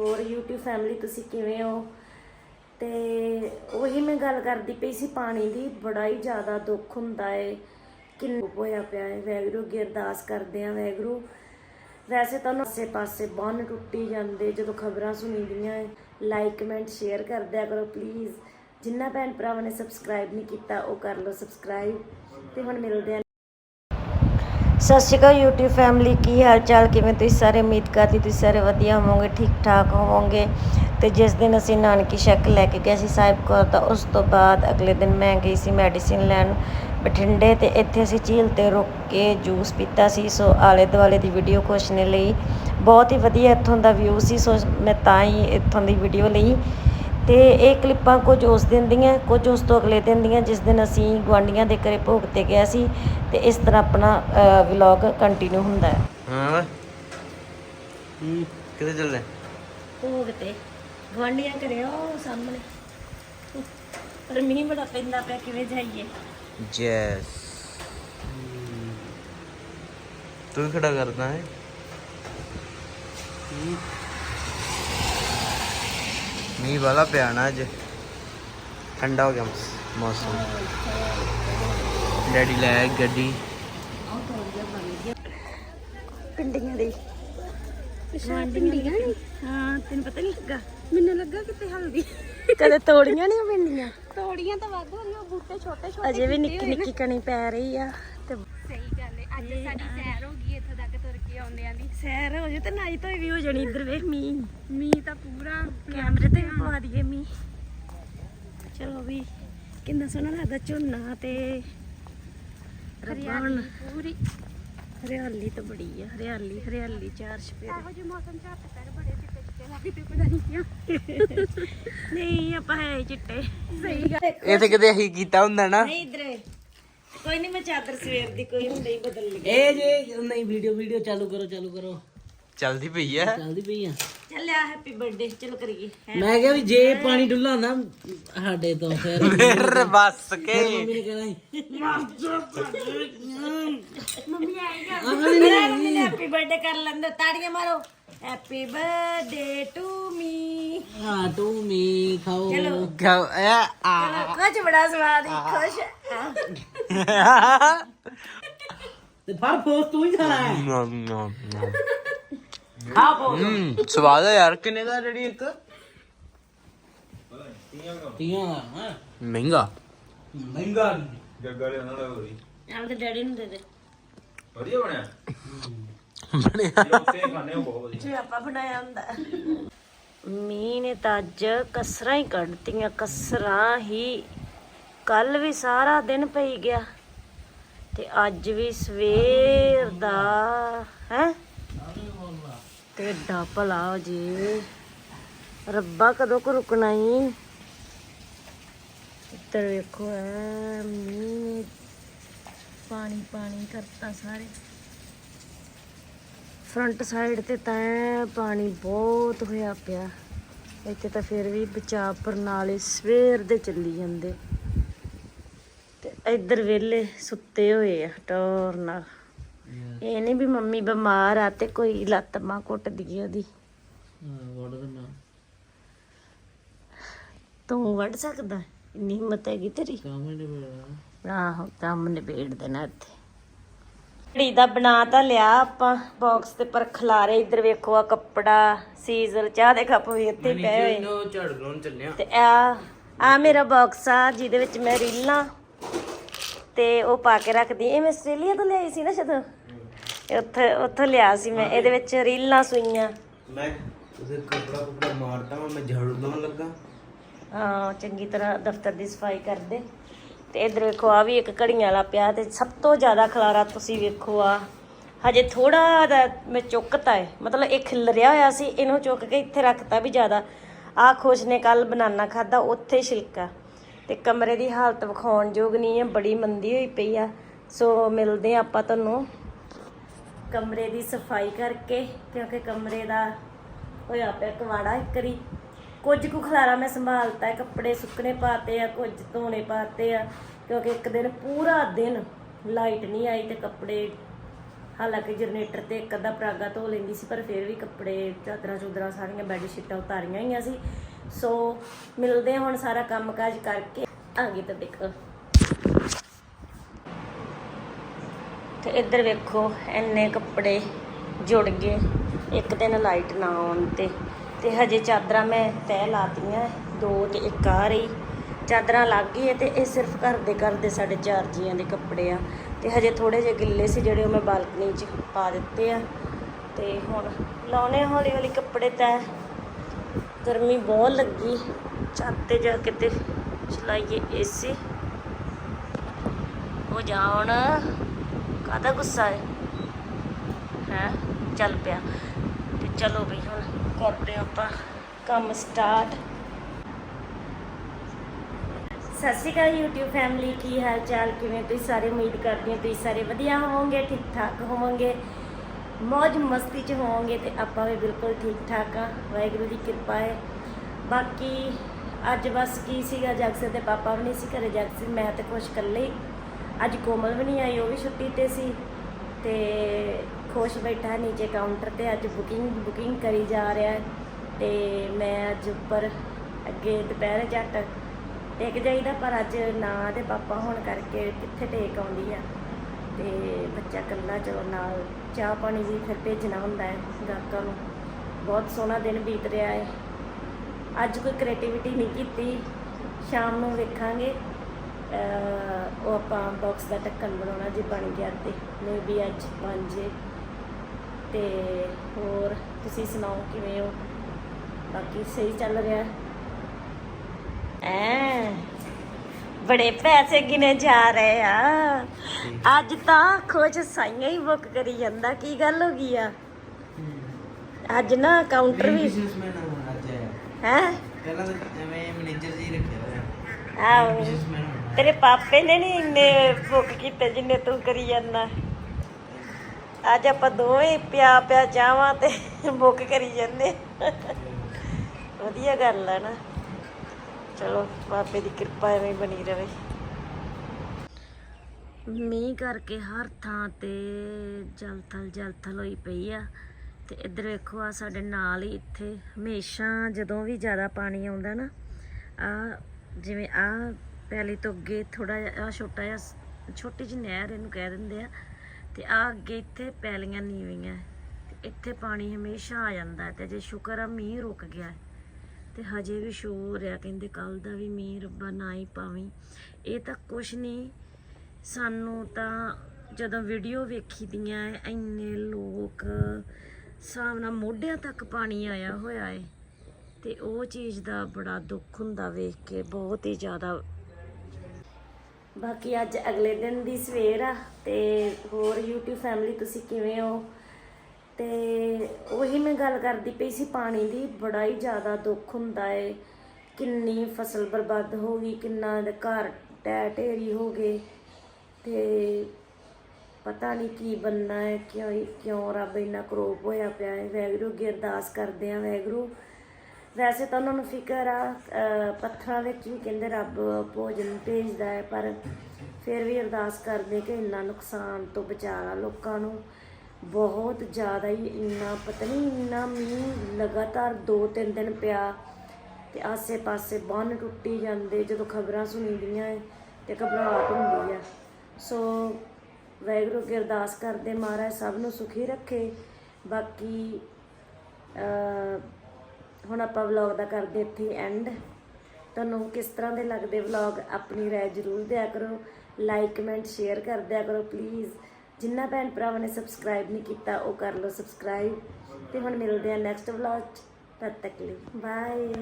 ਹੋਰ YouTube family ਤੁਸੀਂ ਕਿਵੇਂ ਹੋ? ਤੇ ਉਹੀ ਮੈਂ ਗੱਲ ਕਰਦੀ ਪਈ ਸੀ, ਪਾਣੀ ਦੀ ਬੜਾ ਹੀ ਜ਼ਿਆਦਾ ਦੁੱਖ ਹੁੰਦਾ ਏ। ਕਿੰਨਾ ਹੋਇਆ ਪਿਆ ਏ ਵੈਗਰੂ ਅੱਗੇ ਅਰਦਾਸ ਕਰਦੇ ਆ ਵੈਗਰੂ ਵੈਸੇ ਤਾਂ ਨਸੇ ਪਾਸੇ ਬੰਨ ਟੁੱਟੀ ਜਾਂਦੇ, ਜਦੋਂ ਖਬਰਾਂ ਸੁਣੀਦੀਆਂ ਏ। ਲਾਈਕ ਕਮੈਂਟ ਸ਼ੇਅਰ ਕਰਦਿਆ ਕਰੋ ਪਲੀਜ਼ ਜਿੰਨਾ ਭੈਣ ਭਰਾਵਾਂ ਨੇ ਸਬਸਕ੍ਰਾਈਬ ਨਹੀਂ ਕੀਤਾ, ਉਹ ਕਰ ਲਓ ਸਬਸਕ੍ਰਾਈਬ ਤੇ ਹੁਣ ਮਿਲਦੇ ਆ ਸਤਿ ਸ਼੍ਰੀ ਅਕਾਲ YouTube ਫੈਮਿਲੀ ਕੀ ਹਾਲ ਚਾਲ ਕਿਵੇਂ ਤੁਸੀਂ ਸਾਰੇ? ਉਮੀਦ ਕਰਦੀ ਤੁਸੀਂ ਸਾਰੇ ਵਧੀਆ ਹੋਵੋਗੇ ਠੀਕ ਠਾਕ ਹੋਵੋਗੇ। ਤੇ ਜਿਸ ਦਿਨ ਅਸੀਂ ਨਾਨਕੀ ਸ਼ੱਕ ਲੈ ਕੇ ਗਏ ਸੀ ਸਾਹਿਬ ਕੌਰ ਦਾ ਉਸ ਤੋਂ ਬਾਅਦ ਅਗਲੇ ਦਿਨ ਮੈਂ ਗਈ ਸੀ ਮੈਡੀਸਿਨ ਲੈਣ ਬਠਿੰਡੇ ਤੇ ਇੱਥੇ ਅਸੀਂ ਝੀਲ ਤੇ ਰੁਕ ਕੇ ਜੂਸ ਪੀਤਾ ਸੀ। ਸੋ ਆਲੇ ਦੁਆਲੇ ਦੀ ਵੀਡੀਓ ਕੁਛ ਨੇ ਲਈ। ਬਹੁਤ ਹੀ ਵਧੀਆ ਇੱਥੋਂ ਦਾ ਵਿਊ ਸੀ, ਸੋ ਮੈਂ ਤਾਂ ਹੀ ਇੱਥੋਂ ਦੀ ਵੀਡੀਓ ਲਈ। ਤੇ ਇਹ ਕਲਿੱਪਾਂ ਕੁਝ ਉਸ ਦਿਨ ਦੀਆਂ ਕੁਝ ਉਸ ਤੋਂ ਅਗਲੇ ਦਿਨ ਦੀਆਂ ਜਿਸ ਦਿਨ ਅਸੀਂ ਗੁਆਂਢੀਆਂ ਦੇ ਘਰੇ ਭੋਗ ਤੇ ਗਿਆ ਸੀ ਤੇ ਇਸ ਤਰ੍ਹਾਂ ਆਪਣਾ ਵਲੌਗ ਕੰਟੀਨਿਊ ਹੁੰਦਾ ਹੈ। ਹਾਂ ਹੂੰ ਕਿੱਥੇ ਚੱਲੇ? ਭੋਗ ਤੇ। ਗੁਆਂਢੀਆਂ ਘਰੇ ਉਹ ਸਾਹਮਣੇ। ਪਰ ਮੀਂਹ ਬੜਾ ਪੈਂਦਾ ਪਿਆ ਕਿਵੇਂ ਜਾਈਏ? ਜੈਸ। ਤੂੰ ਵੀ ਖੜਾ ਕਰਦਾ ਹੈ। ਮੀਂਹ ਵਾਲਾ ਪਿਆ ਨਾ ਅੱਜ। ਠੰਡਾ ਹੋ ਗਿਆ ਮੌਸ- ਮੌਸਮ। ਡੈਡੀ ਲੈ ਗੱਡੀ। ਪਿੰਡੀਆਂ ਦੀ। ਪਿੰਡੀਆਂ ਨੇ। ਹਾਂ ਤੈਨੂੰ ਪਤਾ ਨਹੀਂ ਲੱਗਾ। ਮੈਨੂੰ ਲੱਗਾ ਕਿਤੇ ਹਲਦੀ। ਕਦੇ ਤੋੜੀਆਂ ਨਹੀਂ ਪਿੰਡੀਆਂ ਤੋੜੀਆਂ ਤਾਂ ਵੱਧ ਹੋ ਰਹੀਆਂ ਬੂਟੇ ਛੋਟੇ ਛੋਟੇ ਅਜੇ ਵੀ ਨਿੱਕੀ ਨਿੱਕੀ ਕਣੀ ਪੈ ਰਹੀ ਆ ਤੇ ਸਹੀ ਗੱਲ ਹੈ ਅੱਜ ਸਾਡੀ ਸੈਰ ਹੋ ਗਈ ਇੱਥੋਂ ਤੱਕ ਤੁਰ ਕੇ ਆਉਂਦਿਆਂ ਦੀ। ਸੈਰ ਹੋ ਜੇ ਤੇ ਨਾਈ ਤੋਂ ਵੀ ਹੋ ਜਾਣੀ ਇੱਧਰ ਵੇਖ ਮੀਂਹ। ਮੀਂਹ ਤਾਂ ਪੂਰਾ ਕੈਮਰੇ ਤੇ ਵੀ ਪਵਾ ਦਈਏ ਮੀਂਹ। ਚਲੋ ਵੀ ਕਿੰਨਾ ਸੋਹਣਾ ਲੱਗਦਾ ਝੋਨਾ ਤੇ। ਰੱਬਾ ਹੁਣ ਪੂਰੀ। ਹਰਿਆਲੀ ਤਾਂ ਬੜੀ ਆ ਹਰਿਆਲੀ ਹਰਿਆਲੀ ਚਾਰ ਛਪੇਰੇ ਇਹੋ ਜਿਹੇ ਮੌਸਮ ਚ ਹੱਥ ਪੈਰ ਬੜੇ ਚਿੱਟੇ ਚਿੱਟੇ ਲੱਗਦੇ ਪਤਾ ਨਹੀਂ ਕਿਉਂ। ਨਹੀਂ ਆਪਾਂ ਹੈ ਹੀ ਚਿੱਟੇ। ਸਹੀ ਗੱਲ। ਇਹ ਤੇ ਕਿਤੇ ਅਸੀਂ ਕੀਤਾ ਹੁੰਦਾ ਨਾ। ਨਹੀਂ ਇਧਰ ਕੋਈ ਨਹੀਂ ਮੈਂ ਚਾਦਰ ਸਵੇਰ ਦੀ ਕੋਈ ਹੁੰਦੀ ਬਦਲ ਲਈ। ਇਹ ਜੇ ਨਹੀਂ ਵੀਡੀਓ ਵੀਡੀਓ ਚਾਲੂ ਕਰੋ ਚਾਲੂ ਕਰੋ। ਚੱਲਦੀ ਪਈ ਆ। ਚੱਲਦੀ ਪਈ ਆ। ਚੱਲਿਆ ਹੈਪੀ ਬਰਥਡੇ ਚਲੋ ਕਰੀਏ। ਮੈਂ ਕਿਹਾ ਵੀ ਜੇ ਪਾਣੀ ਡੁੱਲਾ ਨਾ ਸਾਡੇ ਤੋਂ ਫਿਰ ਫਿਰ ਬੱਸ ਕੇ। ਮੰਮੀ ਨੇ ਕਹਿਣਾ ਸੀ, ਮੰਮੀ ਆਏਗਾ ਮੰਮੀ ਨੇ ਹੈਪੀ ਬਰਥਡੇ ਕਰ ਲੈਂਦੇ ਤਾੜੀਆਂ ਮਾਰੋ। ਹੈਪੀ ਬਰਥਡੇ ਟੂ ਮੀ ਹਾਂ ਤੂੰ ਮੀ ਖਾਓ। ਚਲੋ। ਇਹ ਆ। ਕੁਝ ਬੜਾ ਸਵਾਦ ਹੀ ਖੁਸ਼। ਤੇ ਫਰ ਫੋਸ ਤੂੰ ਹੀ ਖਾਣਾ ਹੈ। ਨਮ, ਨਮ, ਨਮ। ਖਾ ਪੋ ਹਮ ਸਵਾਦ ਆ ਯਾਰ ਕਿੰਨੇ ਦਾ ਰੈਡੀ ਇੱਕ? ਤੀਆਂ ਦਾ ਹਾਂ? ਮਹਿੰਗਾ। ਮਹਿੰਗਾ ਆਪਦੇ ਡੈਡੀ ਨੂੰ ਦੇ ਦੇ। ਵਧੀਆ ਬਣਿਆ। ਬਣਿਆ। ਲੋਕੇ ਖਾਣੇ ਉਹ ਬਹੁਤ ਵਧੀਆ। ਜੇ ਆਪਾਂ ਬਣਾਇਆ ਹੁੰਦਾ। ਮੀਂਹ ਨੇ ਤਾਂ ਅੱਜ ਕਸਰਾਂ ਹੀ ਕੱਢਤੀਆਂ ਕਸਰਾਂ ਹੀ ਕੱਲ ਵੀ ਸਾਰਾ ਦਿਨ ਪਈ ਗਿਆ ਤੇ ਅੱਜ ਵੀ ਸਵੇਰ ਦਾ, ਹੈ? ਤੇ ਭਲਾ ਹੋ ਰੱਬਾ ਕਦੋਂ ਕੁ ਰੁਕਣਾ ਈ? ਇੱਧਰ ਵੇਖੋ, ਐ ਮੀਂਹ ਪਾਣੀ ਪਾਣੀ ਕਰਤਾ ਸਾਰੇ। ਫਰੰਟ ਸਾਈਡ ਤੇ ਤਾਂ ਪਾਣੀ ਬਹੁਤ ਹੋਇਆ ਪਿਆ। ਇੱਥੇ ਤਾਂ ਫਿਰ ਵੀ ਬਚਾਅ ਪ੍ਰਣਾਲੀ ਸਵੇਰ ਦੇ ਚੱਲੀ ਜਾਂਦੇ। ਇੱਧਰ ਵੇਲੇ ਸੁੱਤੇ ਹੋਏ ਆ ਟੋਰ ਨਾਲ। ਇਹ ਨਹੀਂ ਵੀ ਮੰਮੀ ਬਿਮਾਰ ਆ ਤੇ ਕੋਈ ਲੱਤ ਮਾਂ ਕੁੱਟ ਦਈਏ ਉਹਦੀ। ਵੜ ਤੂੰ ਵੜ ਸਕਦਾ? ਇੰਨੀ ਹਿੰਮਤ ਹੈਗੀ ਤੇਰੀ? ਕੰਮ ਨਹੀਂ ਬੜਾ ਆਹੋ ਕੰਮ ਨਿਬੇੜ ਦੇਣਾ ਇੱਥੇ। ਘੜੀ ਦਾ ਬਣਾ ਤਾਂ ਲਿਆ ਆਪਾਂ ਬਾਕਸ ਤੇ ਪਰ ਖਲਾਰੇ ਇੱਧਰ ਵੇਖੋ ਆ ਕੱਪੜਾ ਸੀਜ਼ਰ ਚਾਹ ਦੇ ਕੱਪ ਵੀ ਇੱਥੇ ਪਏ ਹੋਏ। ਤੇ ਆ ਆ ਮੇਰਾ ਬਾਕਸ ਆ ਜਿਹਦੇ ਵਿੱਚ ਮੈਂ ਰੀਲਾਂ ਤੇ ਉਹ ਪਾ ਕੇ ਰੱਖਦੀ ਇਹ ਮੈਂ ਆਸਟ੍ਰੇਲੀਆ ਤੋਂ ਲਿਆਈ ਸੀ ਨਾ ਜਦੋਂ। ਇਹ ਉੱਥੇ ਉੱਥੋਂ ਲਿਆ ਸੀ ਮੈਂ। ਇਹਦੇ ਵਿੱਚ ਰੀਲਾਂ ਸੂਈਆਂ। ਮੈਂ ਉਸੇ ਕਪੜਾ ਕੁਪੜਾ ਮਾਰਦਾ ਵਾਂ ਮੈਂ ਝਾੜੂ ਲਾਉਣ ਲੱਗਾ। ਹਾਂ ਚੰਗੀ ਤਰ੍ਹਾਂ ਦਫ਼ਤਰ ਦੀ ਸਫ਼ਾਈ ਕਰਦੇ। ਤੇ ਇਧਰ ਵੇਖੋ ਆ ਵੀ ਇੱਕ ਘੜੀਆਂ ਵਾਲਾ ਪਿਆ ਤੇ ਸਭ ਤੋਂ ਜ਼ਿਆਦਾ ਖਲਾਰਾ ਤੁਸੀਂ ਵੇਖੋ ਆ। ਹਜੇ ਥੋੜਾ ਦਾ ਮੈਂ ਚੁੱਕਤਾ ਹੈ ਮਤਲਬ ਇਹ ਖਿਲਰਿਆ ਹੋਇਆ ਸੀ ਇਹਨੂੰ ਚੁੱਕ ਕੇ ਇੱਥੇ ਰੱਖਤਾ ਵੀ ਜ਼ਿਆਦਾ। ਆ ਖੁਸ਼ ਨੇ ਕੱਲ ਬਨਾਨਾ ਖਾਦਾ ਉੱਥੇ ਛਿਲਕਾ। ਤੇ ਕਮਰੇ ਦੀ ਹਾਲਤ ਵਿਖਾਉਣ ਯੋਗ ਨਹੀਂ ਹੈ, ਬੜੀ ਮੰਦੀ ਹੋਈ ਪਈ ਆ। ਸੋ ਮਿਲਦੇ ਆ ਆਪਾਂ ਤੁਹਾਨੂੰ ਕਮਰੇ ਦੀ ਸਫ਼ਾਈ ਕਰਕੇ, ਕਿਉਂਕਿ ਕਮਰੇ ਦਾ ਹੋਇਆ ਪਿਆ ਕਵਾੜਾ ਇੱਕ ਵਾਰੀ। ਕੁਝ ਕੁ ਖਲਾਰਾ ਮੈਂ ਸੰਭਾਲਤਾ, ਕੱਪੜੇ ਸੁੱਕਣੇ ਪਾਤੇ ਆ, ਕੁਝ ਧੋਣੇ ਪਾਤੇ ਆ, ਕਿਉਂਕਿ ਇੱਕ ਦਿਨ ਪੂਰਾ ਦਿਨ ਲਾਈਟ ਨਹੀਂ ਆਈ ਤੇ ਕੱਪੜੇ, ਹਾਲਾਂਕਿ ਜਨਰੇਟਰ ਤੇ ਇੱਕ ਅੱਧਾ ਪਰਾਗਾ ਧੋ ਲੈਂਦੀ ਸੀ, ਪਰ ਫਿਰ ਵੀ ਕੱਪੜੇ ਚਾਦਰਾਂ ਚੁਦਰਾਂ ਸਾਰੀਆਂ, ਬੈੱਡ ਸ਼ੀਟਾਂ ਉਤਾਰੀਆਂ ਹੋਈਆਂ ਸੀ। ਸੋ ਮਿਲਦੇ ਹਾਂ ਹੁਣ ਸਾਰਾ ਕੰਮਕਾਜ ਕਰਕੇ। ਆ ਗਈ ਤਾਂ ਦੇਖੋ। ਤੇ ਇੱਧਰ ਵੇਖੋ, ਇੰਨੇ ਕੱਪੜੇ ਜੁੜ ਗਏ। ਇੱਕ ਦਿਨ ਲਾਈਟ ਨਾ ਆਉਣ ਤੇ। ਤੇ ਹਜੇ ਚਾਦਰਾਂ ਮੈਂ ਤੈਅ ਲਾਤੀਆਂ, ਦੋ ਤੇ ਇੱਕ ਆ ਰਹੀ। ਚਾਦਰਾਂ ਲੱਗ ਗਈ ਹੈ ਤੇ ਇਹ ਸਿਰਫ ਘਰ ਦੇ ਘਰ ਦੇ ਸਾਡੇ ਚਾਰ ਜੀਆਂ ਦੇ ਕੱਪੜੇ ਆ। ਤੇ ਹਜੇ ਥੋੜੇ ਜਿਹੇ ਗਿੱਲੇ ਸੀ ਜਿਹੜੇ ਉਹ ਮੈਂ ਬਾਲਕਨੀ 'ਚ ਪਾ ਦਿੱਤੇ ਆ। ਤੇ ਹੁਣ ਲਾਉਣੇ ਹੌਲੀ ਹੌਲੀ ਕੱਪੜੇ ਤੈਅ ਗਰਮੀ ਬਹੁਤ ਲੱਗੀ। ਛੱਤ ਤੇ ਜਾ ਕੇ ਤੇ ਚਲਾਈਏ ਏਸੀ ਹੋ ਜਾ ਹੁਣ, ਕਾਹਦਾ ਗੁੱਸਾ ਹੈ? ਹੈ? ਚੱਲ ਪਿਆ। ਤੇ ਚਲੋ ਬਈ ਹੁਣ ਕਰਦੇ ਹਾਂ ਆਪਾਂ ਕੰਮ ਸਟਾਰਟ ਸਤਿ ਸ਼੍ਰੀ ਅਕਾਲ YouTube ਫੈਮਿਲੀ ਕੀ ਹਾਲ ਚਾਲ? ਕਿਵੇਂ ਤੁਸੀਂ? ਸਾਰੇ ਉਮੀਦ ਕਰਦੀ ਹਾਂ ਤੁਸੀਂ ਸਾਰੇ ਵਧੀਆ ਹੋਵੋਗੇ ਠੀਕ ਠਾਕ ਹੋਵੋਗੇ। ਮौज ਮਸਤੀ ਚ ਹੋਵੋਗੇ ਤੇ ਆਪਾਂ ਵੀ ਬਿਲਕੁਲ ਠੀਕ ਠਾਕ ਆ। ਵਾਹਿਗੁਰੂ ਦੀ ਕਿਰਪਾ ਹੈ ਬਾਕੀ ਅੱਜ ਬਸ ਕੀ ਸੀਗਾ ਜਗਸੇ ਦੇ ਪਾਪਾ ਵੀ ਨਹੀਂ ਸੀ ਘਰੇ ਜਗਸੇ ਮੈਂ ਤੇ ਕੁਛ ਇਕੱਲੇ ਅੱਜ ਕੋਮਲ ਵੀ ਨਹੀਂ ਆਈ, ਉਹ ਵੀ ਛੁੱਟੀ ਤੇ ਸੀ। ਤੇ ਖੁਸ਼ ਬੈਠਾ ਨੀਚੇ ਕਾਊਂਟਰ ਤੇ, ਅੱਜ ਬੁਕਿੰਗ ਬੁਕਿੰਗ ਕਰੀ ਜਾ ਰਿਹਾ। ਹੈ ਤੇ ਮੈਂ ਅੱਜ ਉੱਪਰ ਅੱਗੇ ਦੁਪਹਿਰੇ ਝੱਟ ਟੇਕ ਜਾਈਦਾ, ਪਰ ਅੱਜ ਨਾ ਦੇ ਪਾਪਾ ਹੋਣ ਕਰਕੇ ਕਿੱਥੇ ਟੇਕ ਆਉਂਦੀ ਆ। ਬੱਚਾ ਇਕੱਲਾ ਚਲੋ ਨਾਲ ਚਾਹ ਪਾਣੀ ਵੀ ਫਿਰ ਭੇਜਣਾ ਹੁੰਦਾ ਹੈ ਗਾਹਕਾਂ ਨੂੰ। ਬਹੁਤ ਸੋਹਣਾ ਦਿਨ ਬੀਤ ਰਿਹਾ ਹੈ। ਅੱਜ ਕੋਈ ਕ੍ਰੀਏਟੀਵਿਟੀ ਨਹੀਂ ਕੀਤੀ। ਸ਼ਾਮ ਨੂੰ ਵੇਖਾਂਗੇ। ਉਹ ਆਪਾਂ ਬਾਕਸ ਦਾ ਢੱਕਣ ਬਣਾਉਣਾ ਜੇ ਬਣ ਗਿਆ ਤੇ। ਮੇ ਵੀ ਅੱਜ ਬਣ ਜੇ। ਤੇ ਹੋਰ ਤੁਸੀਂ ਸੁਣਾਓ ਕਿਵੇਂ ਹੋ? ਬਾਕੀ ਸਹੀ ਚੱਲ ਰਿਹਾ। ਐ। ਬੜੇ ਪੈਸੇ ਗਿਨੇ ਜਾ ਰਹੇ ਆ। ਅੱਜ ਤਾਂ ਖੋਜ ਸਾਈਆਂ ਹੀ ਬੁੱਕ ਕਰੀ ਜਾਂਦਾ ਕੀ ਗੱਲ ਹੋ ਗਈ ਆ? ਅੱਜ ਨਾ ਕਾਊਂਟਰ ਵੀ ਬਿਜ਼ਨਸਮੈਨ ਹੋਣਾ ਅੱਜ। ਆਇਆ ਹੈ? ਪਹਿਲਾਂ ਤਾਂ ਐਵੇਂ ਮੈਨੇਜਰ ਜੀ ਰੱਖਿਆ ਹੋਇਆ। ਆਹੋ। ਬਿਜ਼ਨਸਮੈਨ ਹੋਣਾ। ਤੇਰੇ ਪਾਪੇ ਨੇ ਨਹੀਂ ਇੰਨੇ ਬੁੱਕ ਕੀਤੇ ਜਿੰਨੇ ਤੂੰ ਕਰੀ ਜਾਂਦਾ। ਅੱਜ ਆਪਾਂ ਦੋਵੇਂ ਪਿਆ ਪਿਆ ਚਾਹਾਂ ਤੇ ਬੁੱਕ ਕਰੀ ਜਾਂਦੇ। ਵਧੀਆ ਗੱਲ ਹੈ ਨਾ। ਚਲੋ, ਬਾਬੇ ਦੀ ਕਿਰਪਾ ਐਵੇਂ ਬਣੀ ਰਹੇ ਮੀਂਹ ਕਰਕੇ ਹਰ ਥਾਂ ਤੇ ਜਲਥਲ ਜਲਥਲ ਹੋਈ ਪਈ ਆ। ਤੇ ਇੱਧਰ ਵੇਖੋ ਆ ਸਾਡੇ ਨਾਲ ਹੀ ਇੱਥੇ ਹਮੇਸ਼ਾ ਜਦੋਂ ਵੀ ਜ਼ਿਆਦਾ ਪਾਣੀ ਆਉਂਦਾ ਨਾ, ਆ ਜਿਵੇਂ ਆ ਪੈਲੀ ਤੋਂ ਅੱਗੇ ਥੋੜਾ ਜਿਹਾ, ਆ ਛੋਟਾ ਜਿਹਾ ਛੋਟੀ ਜਿਹੀ ਨਹਿਰ ਇਹਨੂੰ ਕਹਿ ਦਿੰਦੇ ਆ। ਤੇ ਆ ਅੱਗੇ ਇੱਥੇ ਪੈਲੀਆਂ ਨੀਵੀਆਂ। ਇੱਥੇ ਪਾਣੀ ਹਮੇਸ਼ਾ ਆ ਜਾਂਦਾ ਤੇ ਜੇ ਸ਼ੁਕਰ ਆ ਮੀਂਹ ਰੁਕ ਗਿਆ। ਤੇ ਹਜੇ ਵੀ ਸ਼ੋ ਹੋ ਰਿਹਾ ਕਹਿੰਦੇ ਕੱਲ ਦਾ ਵੀ ਮੀਂਹ ਰੱਬਾ ਨਾ ਹੀ ਪਾਵੀਂ। ਇਹ ਤਾਂ ਕੁਛ ਨਹੀਂ ਸਾਨੂੰ ਤਾਂ ਜਦੋਂ ਵੀਡੀਓ ਵੇਖੀ ਦੀਆਂ ਐ, ਇੰਨੇ ਲੋਕ ਹਿਸਾਬ ਨਾਲ ਮੋਢਿਆਂ ਤੱਕ ਪਾਣੀ ਆਇਆ ਹੋਇਆ ਏ। ਤੇ ਉਹ ਚੀਜ਼ ਦਾ ਬੜਾ ਦੁੱਖ ਹੁੰਦਾ ਵੇਖ ਕੇ ਬਹੁਤ ਹੀ ਜ਼ਿਆਦਾ। ਬਾਕੀ ਅੱਜ ਅਗਲੇ ਦਿਨ ਦੀ ਸਵੇਰ ਆ ਤੇ ਹੋਰ YouTube ਫੈਮਿਲੀ ਤੁਸੀਂ ਕਿਵੇਂ ਹੋ? ਤੇ ਉਹੀ ਮੈਂ ਗੱਲ ਕਰਦੀ ਪਈ ਸੀ, ਪਾਣੀ ਦੀ ਬੜਾ ਹੀ ਜ਼ਿਆਦਾ ਦੁੱਖ ਹੁੰਦਾ ਏ। ਕਿੰਨੀ ਫਸਲ ਬਰਬਾਦ ਹੋ ਗਈ, ਕਿੰਨਾ ਘਰ ਟੈ ਢੇਰੀ ਹੋ ਗਏ। ਤੇ ਪਤਾ ਨਹੀਂ ਕੀ ਬੰਨਾ ਹੈ ਕਿਉਂ ਕਿਉਂ ਰੱਬ ਇੰਨਾ ਕਰੋਪ ਹੋਇਆ ਪਿਆ ਹੈ ਵੈਗਰੂ ਅੱਗੇ ਅਰਦਾਸ ਕਰਦੇ ਆ ਵੈਗਰੂ ਵੈਸੇ ਤਾਂ ਉਹਨਾਂ ਨੂੰ ਫਿਕਰ ਆ ਪੱਥਰਾਂ ਵਿੱਚ ਵੀ ਕਹਿੰਦੇ ਰੱਬ ਭੋਜਨ ਭੇਜਦਾ ਹੈ ਪਰ ਫਿਰ ਵੀ ਅਰਦਾਸ ਕਰਦੇ ਕਿ ਇੰਨਾ ਨੁਕਸਾਨ ਤੋਂ ਬਚਾ ਲਾ ਲੋਕਾਂ ਨੂੰ। ਬਹੁਤ ਜ਼ਿਆਦਾ ਹੀ ਇੰਨਾ, ਪਤਾ ਨਹੀਂ ਇੰਨਾ ਮੀਂਹ ਲਗਾਤਾਰ 2-3 ਦਿਨ ਪਿਆ ਤੇ ਆਸੇ-ਪਾਸੇ ਬੰਨ ਟੁੱਟੀ ਜਾਂਦੇ, ਜਦੋਂ ਖਬਰਾਂ ਸੁਣੀਦੀਆਂ ਏ ਤੇ ਘਬਰਾਹਟ ਹੁੰਦੀ ਆ। ਸੋ ਵਾਹਿਗੁਰੂ ਅੱਗੇ ਅਰਦਾਸ ਕਰਦੇ ਮਹਾਰਾਜ ਸਭ ਨੂੰ ਸੁਖੀ ਰੱਖੇ। ਬਾਕੀ ਹੁਣ ਆਪਾਂ ਵਲੌਗ ਦਾ ਕਰਦੇ ਇੱਥੇ ਐਂਡ ਤੁਹਾਨੂੰ ਕਿਸ ਤਰ੍ਹਾਂ ਦੇ ਲੱਗਦੇ ਵਲੌਗ ਆਪਣੀ ਰਾਏ ਜ਼ਰੂਰ ਦਿਆ ਕਰੋ। ਲਾਈਕ ਕਮੈਂਟ ਸ਼ੇਅਰ ਕਰ ਦਿਆ ਕਰੋ ਪਲੀਜ਼ ਜਿੰਨਾ ਭੈਣ ਭਰਾਵਾਂ ਨੇ ਸਬਸਕ੍ਰਾਈਬ ਨਹੀਂ ਕੀਤਾ, ਉਹ ਕਰ ਲਓ ਸਬਸਕ੍ਰਾਈਬ ਤੇ ਹੁਣ ਮਿਲਦੇ ਆ ਨੈਕਸਟ ਵਲੌਗ 'ਚ। ਤਦ ਤੱਕ ਲਈ। ਬਾਏ